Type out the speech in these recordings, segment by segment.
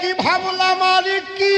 কি ভাবলাম আর কি?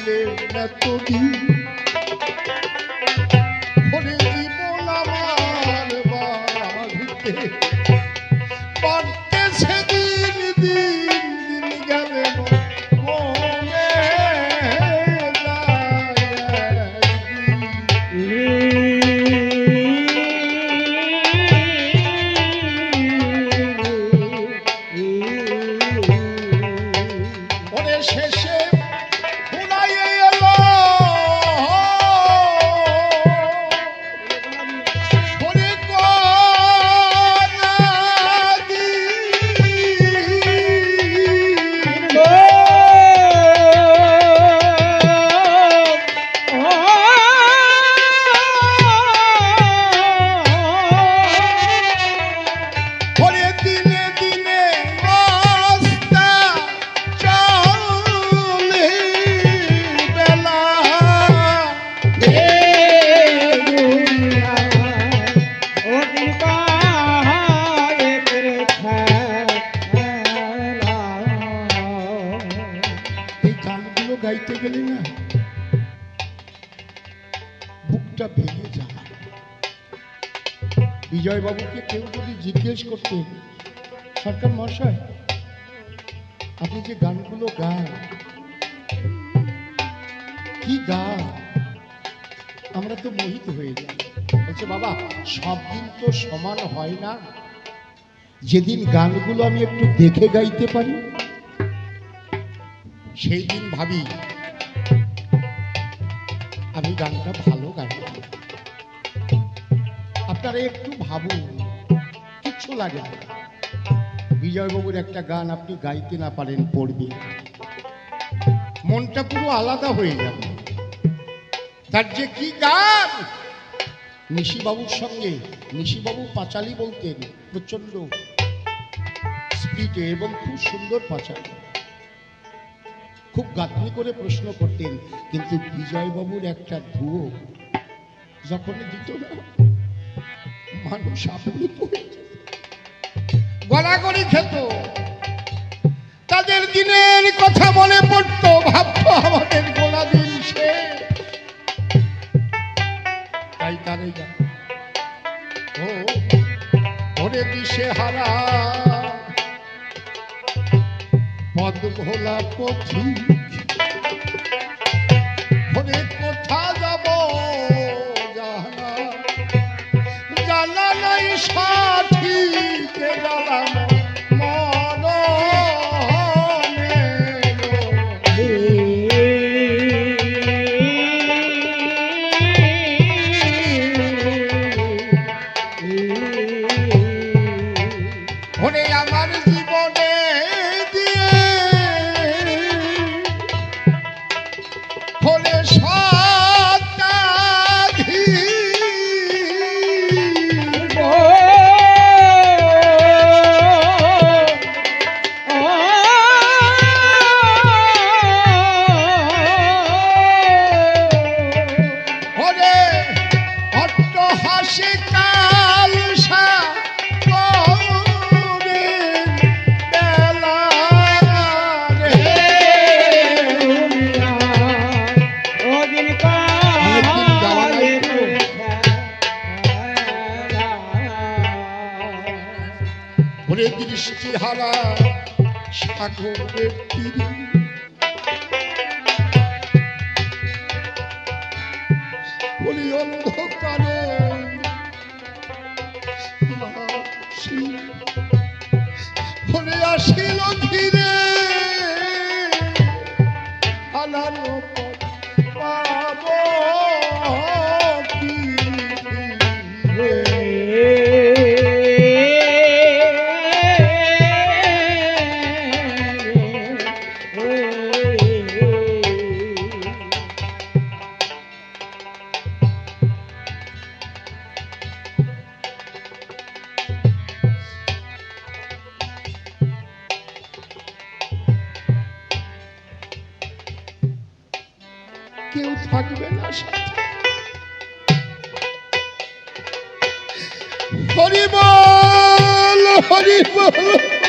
ভাবলে না জিজ্ঞেস করতেন সরকার মহাশয়, আপনি যে গানগুলো গান, কি গান? আমরা তো মোহিত হয়ে যাই। বলছে, বাবা, সব দিন তো সমান হয় না। যেদিন গানগুলো আমি একটু দেখে গাইতে পারি, সেই দিন ভাবি, আমি গানটা ভালো গাই আপনারা একটু ভাবুন। লাগে। না বিজয়বাবুর একটা গান আপনি গাইতে না পারেন, পড়বে। মনটা পুরো আলাদা হয়ে যাবে। তার যে কি গান? নিশিবাবুর সঙ্গে, নিশিবাবু পাঁচালি বলতেন প্রচণ্ড স্পিডে এবং খুব সুন্দর পাঁচালি। খুব গাঁথনি করে প্রশ্ন করতেন, কিন্তু বিজয়বাবুর একটা ধুয়ো, যখন দিত না, মানুষ আপ্লুত হয়ে যেত। গড়াগড়ি খেত। তাদের দিনের কথা মনে পড়তো, ভাবতো আমাদের গোলা দিন সে। তাই তারে ওরে দিশে হারা। পদ ভোলা পথিক। কোথা যাব, জানা জানা নাই সঠিক সাগরের তীরে বলি অন্ধকারে আসিল ধীরে কেউ থাকবে না সাথে হরিবল হরিবল হরিবল।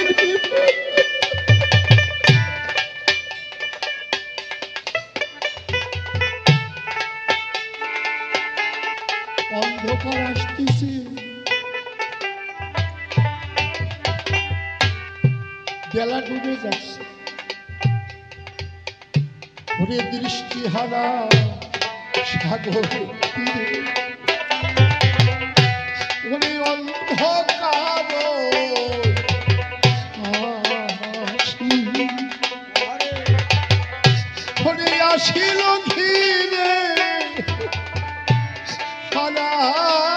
ওরে দৃষ্টি হারা সাগর ওরে অন্ধকার ওরে ঘিরে হারার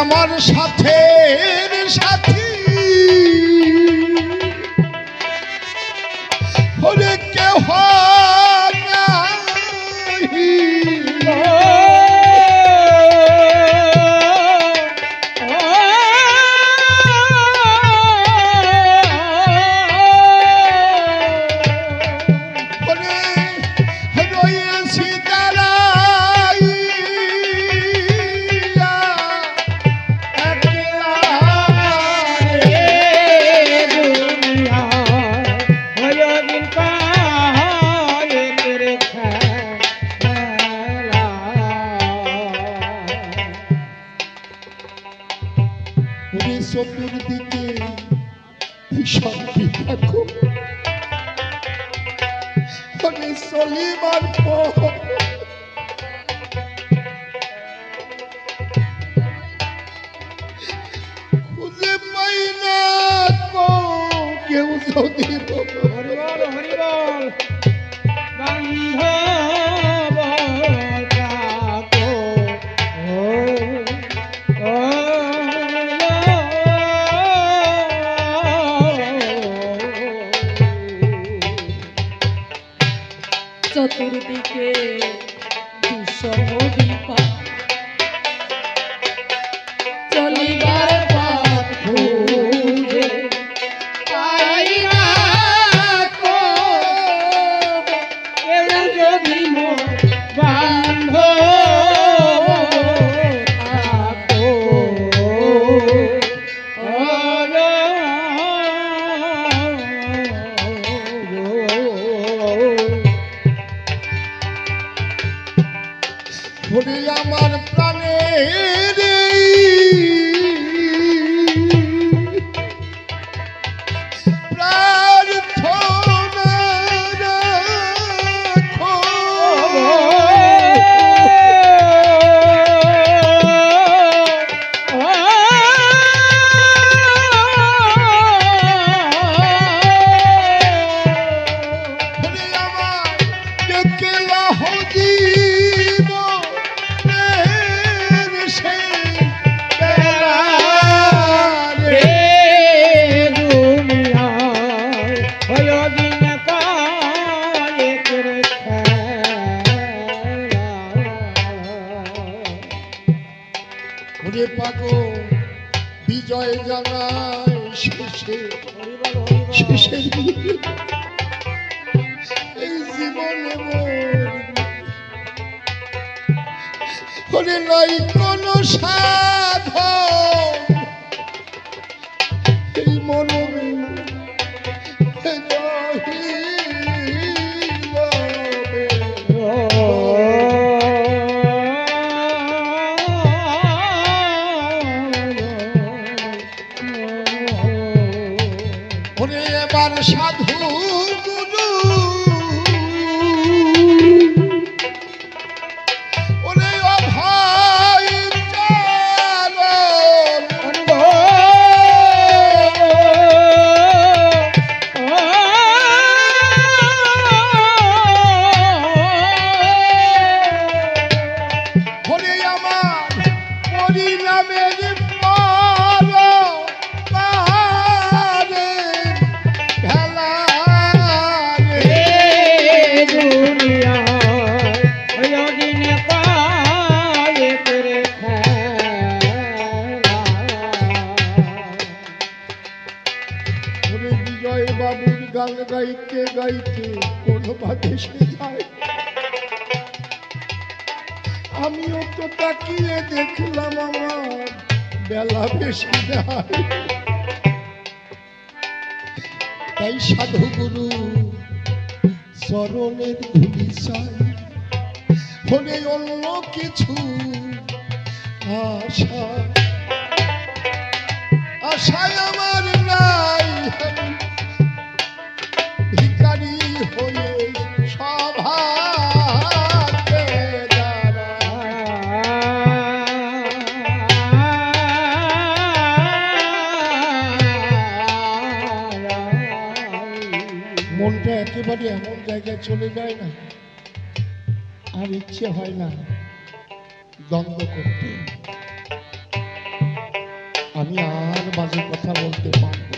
আমার সাথে সাথী। হলে কেউ ওরে কেউ যদি হরিবল হরিবল চতুর্দিকে বিষম বিপদ চলিবার নাই আমিও তো তাকিয়ে দেখলাম আমার বেলা বেশি তাই সাধুগুরু চরণের ধুলি চাই। হলে অন্য কিছু আশা। আশায় আমার নাই। একেবারে এমন জায়গায় চলে যায় না। আর ইচ্ছে হয় না দ্বন্দ্ব করতে। আমি আর বাজে কথা বলতে পারব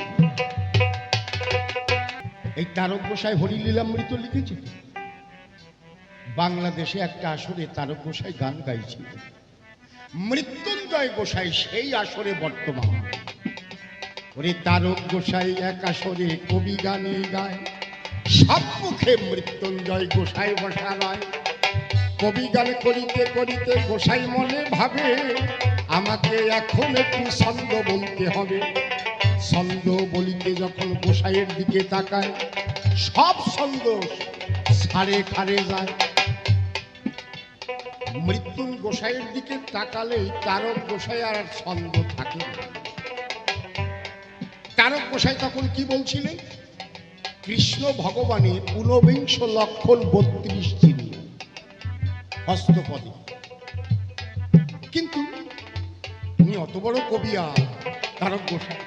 এই তারক গোসাই হরিলীলামৃত লিখেছে? বাংলাদেশে একটা আসরে তারক গোসাই গান গাইছিল মৃত্যুঞ্জয় গোসাই সেই আসরে বর্তমান। ওরে তারক গোসাই এক আসরে কবি গানে গায়। সম্মুখে মৃত্যুঞ্জয় গোসাই বসা রয় কবি গান করিতে করিতে গোসাই মনে ভাবে, আমাকে এখন একটু ছন্দ বলতে হবে। ছন্দ বলিতে যখন গোসাইয়ের দিকে তাকায়, সব ছন্দ সারে খারে যায়। মৃত্যুন গোসাইয়ের দিকে তাকালেই তারক গোসাই আর ছন্দ থাকে না। তারক গোসাই তখন কি বলছিলেন? কৃষ্ণ ভগবানের ঊনবিংশ লক্ষণ বত্রিশ চিহ্ন। হস্তপদে কিন্তু উনি অত বড় কবি আর তারক গোসাই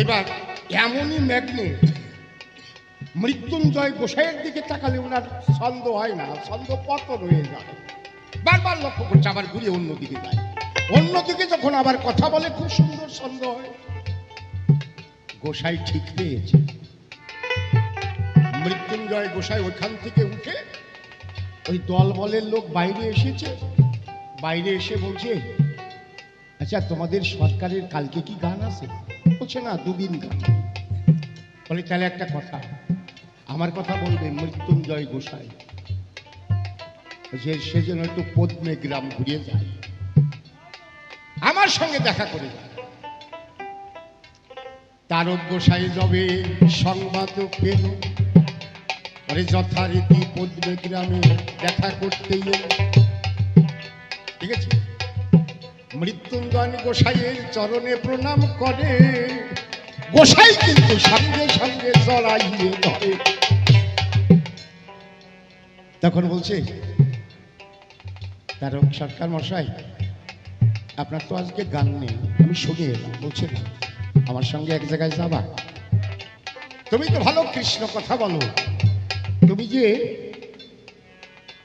এবার এমনই ম্যাগনেট, মৃত্যুঞ্জয় গোসাইয়ের দিকে তাকালে ওনার ছন্দ হয় না, ছন্দ পতন হয়ে যায়। বারবার লক্ষ্য করছে আবার ঘুরে অন্যদিকে যায়। অন্যদিকে যখন আবার কথা বলে, খুব সুন্দর ছন্দ হয়। গোসাই ঠিক পেয়েছে। মৃত্যুঞ্জয় গোসাই ওইখান থেকে উঠে ওই দল বলের লোক বাইরে এসেছে। বাইরে এসে বলছে আচ্ছা তোমাদের সরকারের কালকে কি গান আছে? বলছে, না, দুদিন গান। বলে, তাহলে একটা কথা, আমার কথা বলবে মৃত্যুঞ্জয় গোসাই। যে, সে যেন একটু পদ্মে গ্রাম ঘুরিয়ে যায়। আমার সঙ্গে দেখা করে যায় তারক গোসাই যবে সংবাদ পেল। আরে যথারীতি পদ্মে গ্রামে দেখা করতে ঠিক আছে? মৃত্যুঞ্জন গোসাইয়ের চরণে প্রণাম করে। গোসাই কিন্তু সঙ্গে সঙ্গে জড়াইয়ে ধরে। তখন বলছে, তারক সরকার মশাই, আপনার তো আজকে গান নেই, আমি শুনে এলাম। বলছে, না আমার সঙ্গে এক জায়গায় যাবা? তুমি তো ভালো কৃষ্ণ কথা বলো। তুমি যে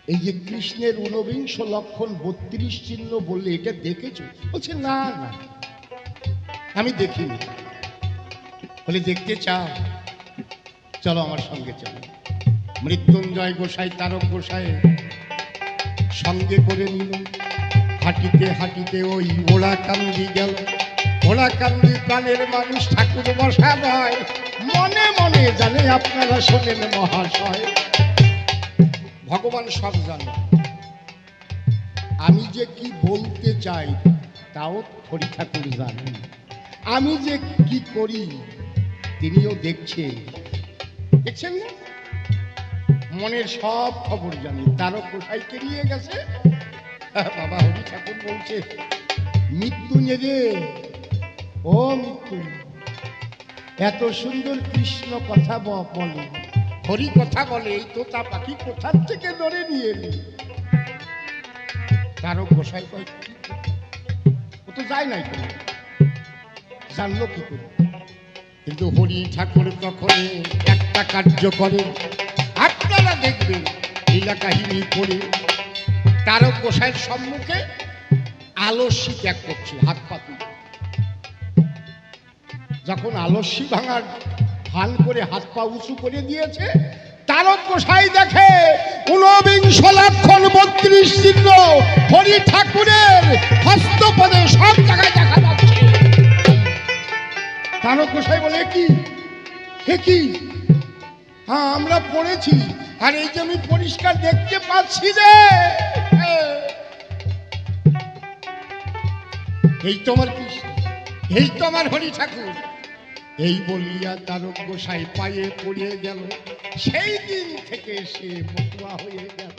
এই যে কৃষ্ণের ঊনবিংশ লক্ষণ বত্রিশ চিহ্ন বললে এটা দেখেছ? বলছে, না না। আমি দেখিনি। বলে, দেখতে চাও। চলো আমার সঙ্গে চলো। মৃত্যুঞ্জয় গোসাই, তারক গোসাই, সঙ্গে করে নিল। হাঁটিতে হাঁটিতে ওই ওড়া কান্দি গেল। ওড়া কান্দি প্রাণের মানুষ ঠাকুর বসা নয় মনে মনে জানে আপনারা শোনেন মহাশয়। ভগবান সব জানে। আমি যে কি বলতে চাই, তাও হরি ঠাকুর জানেন। আমি যে কি করি, তিনিও দেখছেন। দেখছেন না? মনের সব খবর জানি। তারও কোথায় নিয়ে গেছে? বাবা হরি ঠাকুর বলছে, মৃত্যু রে ও মৃত্যু এত সুন্দর কৃষ্ণ কথা বলে। হরি কথা বলে, এই তোতা পাখি কোথার থেকে ধরে নিয়ে এলি? কারও গোসাই ও তো যায় নাই জানলো কি করে? কিন্তু হরি ঠাকুর তখন একটা কার্য করে। আপনারা দেখবেন লীলা কাহিনী করে তারক গোসাইয়ের সম্মুখে আলস্যি ত্যাগ করছে, হাত পাতি যখন আলস্যি ভাঙার ভান করে হাত পা উঁচু করে দিয়েছে তারক গোসাই দেখে ঊনবিংশ লক্ষণ বত্রিশ চিহ্ন হরি ঠাকুরের হস্তপদে সব জায়গায় দেখা যাচ্ছে। তারক গোসাই বলে কি? এ কি? হ্যাঁ আমরা পড়েছি। আর এই যে আমি পরিষ্কার দেখতে পাচ্ছি রে এই তোমার কৃষ্ণ, এই তোমার হরি ঠাকুর। এই বলিয়া তারক গোসাই পায়ে পড়িয়ে গেল। সেই দিন থেকে সে মতুয়া হয়ে গেল।